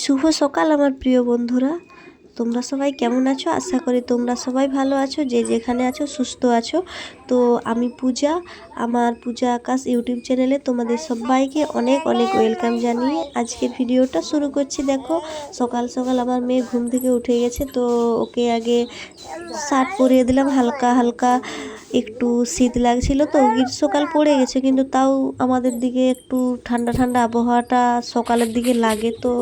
শুভ সকাল আমার প্রিয় বন্ধুরা। তোমরা সবাই কেমন আছো? আশা করি তোমরা সবাই ভালো আছো, যে যেখানে আছো সুস্থ আছো। তো আমি পূজা, আমার পূজা আকাশ ইউটিউব চ্যানেলে তোমাদের সবাইকে অনেক অনেক ওয়েলকাম জানিয়ে আজকের ভিডিওটা শুরু করছি। দেখো, সকাল সকাল আমার মেয়ে ঘুম থেকে উঠে গেছে, তো ওকে আগে শার্ট পরিয়ে দিলাম, হালকা হালকা একটু শীত লাগছিল তো, গ্রীষ্মকাল পড়ে গেছে, কিন্তু তাও আমাদের দিকে একটু ঠান্ডা ঠান্ডা আবহাওয়াটা সকালের দিকে লাগে তো,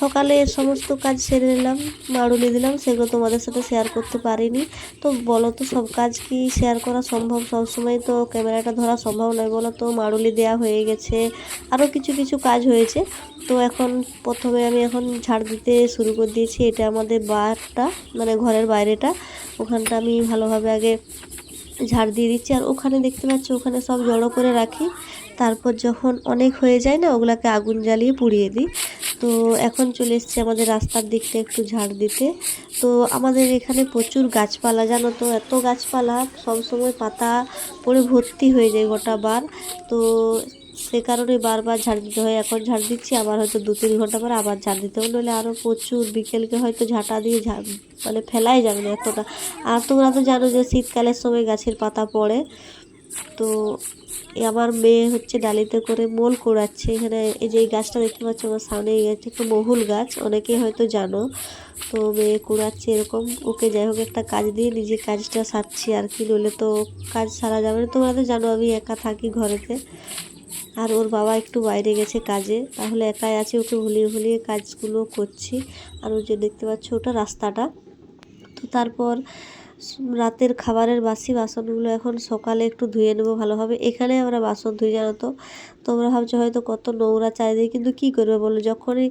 সকালে সমস্ত কাজ সেরে নিলাম মাড়ুলি দিলাম, সেগুলো তোমাদের সাথে শেয়ার করতে পারিনি। তো বলো তো, সব কাজ কি শেয়ার করা সম্ভব? সবসময় তো ক্যামেরাটা ধরা সম্ভব নয় বলো তো মাড়ুলি দেওয়া হয়ে গেছে আরও কিছু কিছু কাজ হয়েছে। তো এখন প্রথমে আমি এখন ঝাড় দিতে শুরু করে দিয়েছি, এটা আমাদের বারটা মানে ঘরের বাইরেটা, ওখানটা আমি ভালোভাবে আগে ঝাড় দিয়ে দিচ্ছি। আর ওখানে দেখতে পাচ্ছি, ওখানে সব জড়ো করে রাখি। তারপর যখন অনেক হয়ে যায় না, ওগুলাকে আগুন জ্বালিয়ে পুড়িয়ে দিই। তো এখন চলে এসছে আমাদের রাস্তার দিকটা একটু ঝাড় দিতে। তো আমাদের এখানে প্রচুর গাছপালা, জানো তো? এত গাছপালা, সবসময় পাতা পড়ে ভর্তি হয়ে যায় গোটা বার। তো সে কারণে বারবার ঝাড় দিতে হয়। এখন ঝাড় দিচ্ছি, আবার হয়তো দু তিন ঘণ্টা পরে আবার ঝাড় দিতে হবে। নইলে আরও প্রচুর বিকেলকে হয়তো ঝাঁটা দিয়ে মানে ফেলাই যাবে না এতটা। আর তোমরা তো জানো যে শীতকালের সময় গাছের পাতা পড়ে। তো আমার মেয়ে হচ্ছে ডালিতে করে মোল কুড়াচ্ছে। এখানে এই যে এই গাছটা দেখতে পাচ্ছ আমার সামনে, এই গাছটা একটু মহুল গাছ অনেকেই হয়তো জানো। তো মেয়ে কুড়াচ্ছে এরকম। ওকে যাই হোক একটা কাজ দিয়ে নিজে কাজটা সারছি আর কি। নইলে তো কাজ সারা যাবে না। তোমরা তো জানো আমি একা থাকি ঘরেতে। আর ওর বাবা একটু বাইরে গেছে কাজে, তাহলে একাই আছে, ওকে ভুলিয়ে ভুলিয়ে কাজগুলো করছি। আর ওই যে দেখতে পাচ্ছ ওটা রাস্তাটা। তো তারপর রাতের খাবারের বাসি বাসনগুলো এখন সকালে একটু ধুয়ে নেব ভালোভাবে। এখানে আমরা বাসন ধুই জানো তো? তোমরা ভাবছ হয়তো কত নোংরা চারিদিকে, কিন্তু কী করবে বলো? যখনই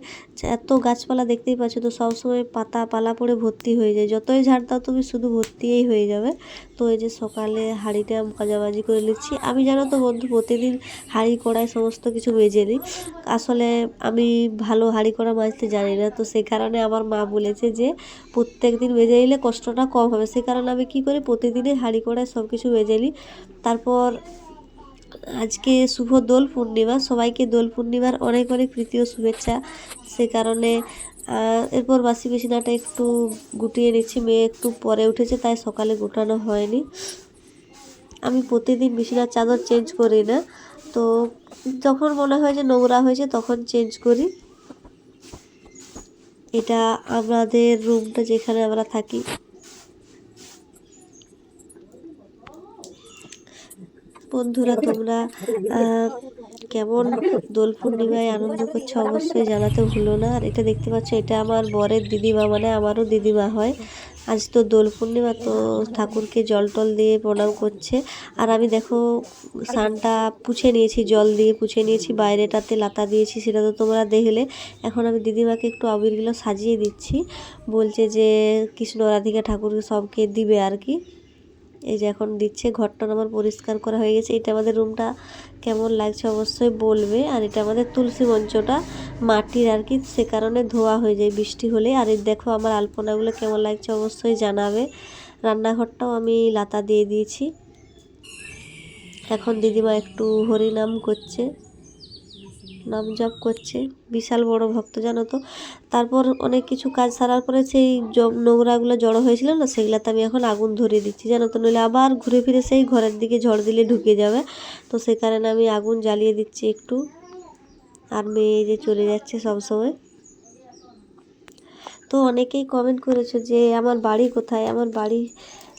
এত গাছপালা দেখতেই পাচ্ছ তো, সবসময় পাতা পালা পড়ে ভর্তি হয়ে যায়। যতই ঝাড় দাও তুমি শুধু ভর্তিই হয়ে যাবে। তো এই যে সকালে হাঁড়িটা ভাজাভাজি করে নিচ্ছি। আমি জানো তো বন্ধু, প্রতিদিন হাঁড়ি কড়াই সমস্ত কিছু মেজে নিই। আসলে আমি ভালো হাঁড়ি কড়া মাজতে জানি না। তো সে কারণে আমার মা বলেছে যে প্রত্যেক দিন মেজে নিলে কষ্টটা কম হবে। সে কারণে আমি কী করি? প্রতিদিনই হাঁড়ি কড়ায় সব কিছু মেজে নিই তারপর আজকে শুভ দোল পূর্ণিমা। সবাইকে দোল পূর্ণিমার অনেক অনেক প্রীতি ও শুভেচ্ছা। সে কারণে এরপর বাসি বিছানাটা একটু গুটিয়ে নিচ্ছি। মেয়ে একটু পরে উঠেছে, তাই সকালে গোটানো হয়নি। আমি প্রতিদিন বিছানার চাদর চেঞ্জ করি না। তো যখন মনে হয় যে নোংরা হয়েছে, তখন চেঞ্জ করি। এটা আমাদের রুমটা যেখানে আমরা থাকি। বন্ধুরা তোমরা কেমন দোল পূর্ণিমায় আনন্দ করছ? অবশ্যই জানাতে ভুলো না। আর এটা দেখতে পাচ্ছ এটা আমার বরের দিদিমা মানে আমারও দিদিমা হয়। আজ তো দোল পূর্ণিমা তো ঠাকুরকে জল টল দিয়ে প্রণাম করছে। আর আমি দেখো সানটা পুছে নিয়েছি জল দিয়ে পুছে নিয়েছি বাইরেটাতে লাতা দিয়েছি সেটা তো তোমরা দেখলে। এখন আমি দিদিমাকে একটু আবিরগুলো সাজিয়ে দিচ্ছি। বলছে যে কৃষ্ণ রাধিকা ঠাকুর সবকে দিবে আর কি। এই যে এখন দিচ্ছে, ঘরটা আমার পরিষ্কার করা হয়ে গেছে। এটা আমাদের রুমটা কেমন লাগছে অবশ্যই বলবে। আর এটা আমাদের তুলসী মঞ্চটা, মাটির আর কি, সে কারণে ধোয়া হয়ে যায় বৃষ্টি হলে। আর এই দেখো আমার আলপনাগুলো কেমন লাগছে অবশ্যই জানাবে। রান্নাঘরটাও আমি লাতা দিয়ে দিয়েছি। এখন দিদিমা একটু হরিনাম করছে। নাম জপ করছে। বিশাল বড় ভক্ত, জানো তো। তারপর অনেক কিছু কাজ সারার পরে সেই নোংরাগুলো জড়ো হয়েছিল না সেগুলাতে আমি এখন আগুন ধরিয়ে দিচ্ছি, জানো তো। নইলে আবার ঘুরে ফিরে সেই ঘরের দিকে ঝড় দিলে ঢুকে যাবে। তো সে কারণে আমি আগুন জ্বালিয়ে দিচ্ছি একটু। আর মেয়ে যে চলে যাচ্ছে সব সময় তো অনেকেই কমেন্ট করেছ যে, আমার বাড়ি কোথায়? আমার বাড়ি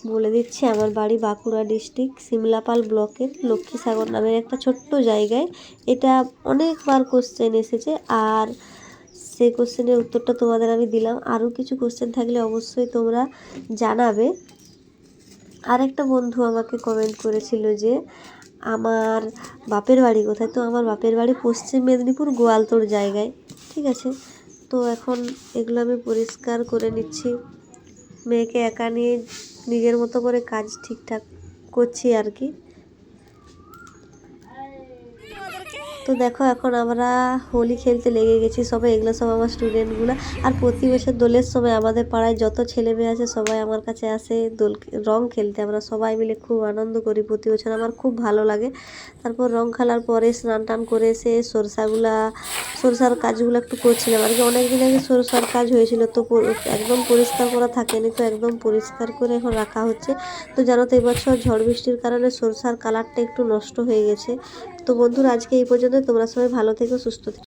বলে দিচ্ছি, আমার বাড়ি বাঁকুড়া ডিস্ট্রিক্ট সিমলাপাল ব্লকের লক্ষ্মীসাগর নামের একটা ছোট্ট জায়গায়। এটা অনেকবার কোশ্চেন এসেছে আর সেই কোশ্চেনের উত্তরটা তোমাদের আমি দিলাম। আরও কিছু কোশ্চেন থাকলে অবশ্যই তোমরা জানাবে। আর একটা বন্ধু আমাকে কমেন্ট করেছিল যে, আমার বাপের বাড়ি কোথায়? তো আমার বাপের বাড়ি পশ্চিম মেদিনীপুর গোয়ালতোড় জায়গায়, ঠিক আছে? তো এখন এগুলো আমি পরিষ্কার করে নিচ্ছি। মেয়েকে একা নিয়ে নিজের মতো করে কাজ ঠিকঠাক করছি আর কি। তো দেখো, এখন আমরা হোলি খেলতে লেগে গেছি সবাই। এগুলো সব আমার স্টুডেন্টগুলো আর প্রতি বছর দোলের সময় আমাদের পাড়ায় যত ছেলে মেয়ে আছে, সবাই আমার কাছে আসে দোল রং খেলতে। আমরা সবাই মিলে খুব আনন্দ করি প্রতি বছর। আমার খুব ভালো লাগে। তারপর রং খেলার পরে স্নান টান করে এসে সরষাগুলা, সরষার কাজগুলো একটু করছিলাম। আর কি অনেক দিন আগে সরষার কাজ হয়েছিল, তো একদম পরিষ্কার করা থাকেনি তো, একদম পরিষ্কার করে এখন রাখা হচ্ছে। তো জানো তো, এবছর ঝড় বৃষ্টির কারণে সরষার কালারটা একটু নষ্ট হয়ে গেছে। তো বন্ধুরা আজকে এই পর্যন্ত তোমরা সবাই ভালো থেকো সুস্থ থেকো।